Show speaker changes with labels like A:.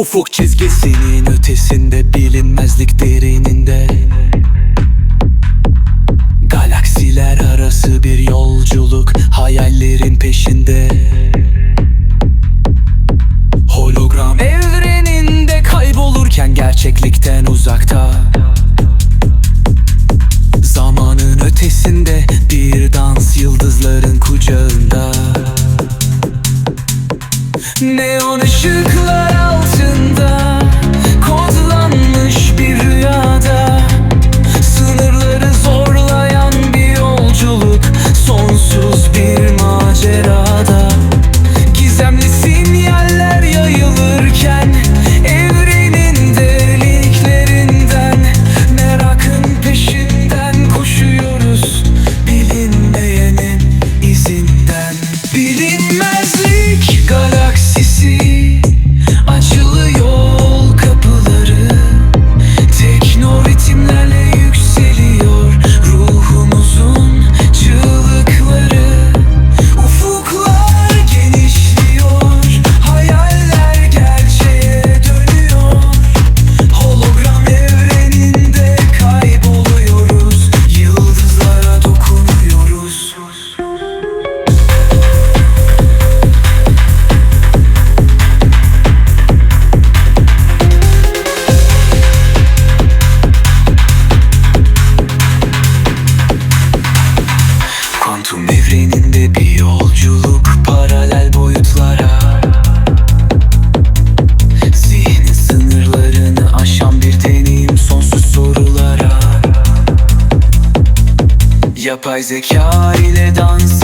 A: Ufuk çizgisinin ötesinde bilinmezlik derinin Neon ışıklar altında. Kuantum evreninde bir yolculuk paralel boyutlara. Zihnin sınırlarını aşan bir deneyim sonsuz sorulara. Yapay zeka ile dans